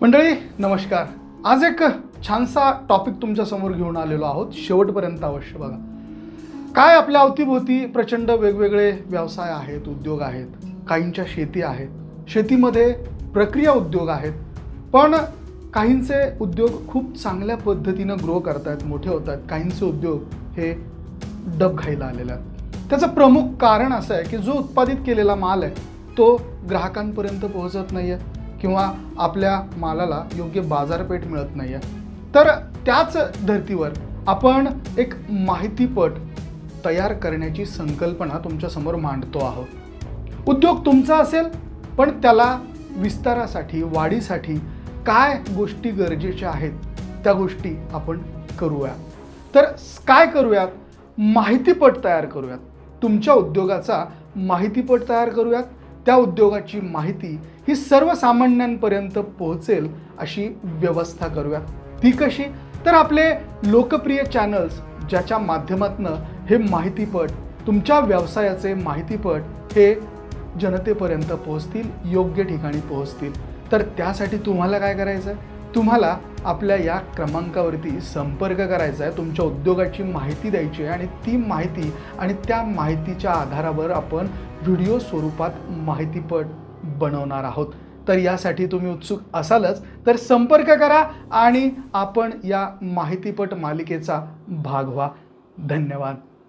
मंडळी नमस्कार. आज एक छानसा टॉपिक तुमच्यासमोर घेऊन आलेलो आहोत. शेवटपर्यंत अवश्य बघा. काय आपल्या अवतीभोवती प्रचंड वेगवेगळे व्यवसाय आहेत उद्योग आहेत काहींच्या शेती आहेत. शेतीमध्ये प्रक्रिया उद्योग आहेत. पण काहींचे उद्योग खूप चांगल्या पद्धतीनं ग्रो करत आहेत मोठे होत आहेत काहींचे उद्योग हे डब खायला आलेले आहेत. त्याचं प्रमुख कारण असं आहे की जो उत्पादित केलेला माल आहे तो ग्राहकांपर्यंत पोहोचत नाही आहे किंवा आपल्या मालाला योग्य बाजारपेठ मिळत नाही आहे तर त्याच धर्तीवर आपण एक माहितीपट तयार करण्याची संकल्पना तुमच्यासमोर मांडतो आहोत. उद्योग तुमचा असेल पण त्याला विस्तारासाठी वाढीसाठी काय गोष्टी गरजेच्या आहेत त्या गोष्टी आपण करूया तर काय करूयात? माहितीपट तयार करूयात. तुमच्या उद्योगाचा माहितीपट तयार करूयात. त्या उद्योगाची माहिती ही सर्वसामान्यांपर्यंत पोहोचेल अशी व्यवस्था करूया. ती कशी? तर आपले लोकप्रिय चॅनल्स ज्याच्या माध्यमातनं हे माहितीपट तुमच्या व्यवसायाचे माहितीपट हे जनतेपर्यंत पोहोचतील योग्य ठिकाणी पोहोचतील. तर त्यासाठी तुम्हाला काय करायचं आहे तुम्हाला आपल्या या क्रमांकावरती संपर्क करायचा आहे. तुमच्या उद्योगाची माहिती द्यायची आहे आणि ती माहिती आणि त्या माहितीच्या आधारावर आपण व्हिडिओ स्वरूपात माहितीपट बनवणार आहोत. तर यासाठी तुम्ही उत्सुक असालच तर संपर्क करा आणि आपण या माहितीपट मालिकेचा भाग व्हा. धन्यवाद.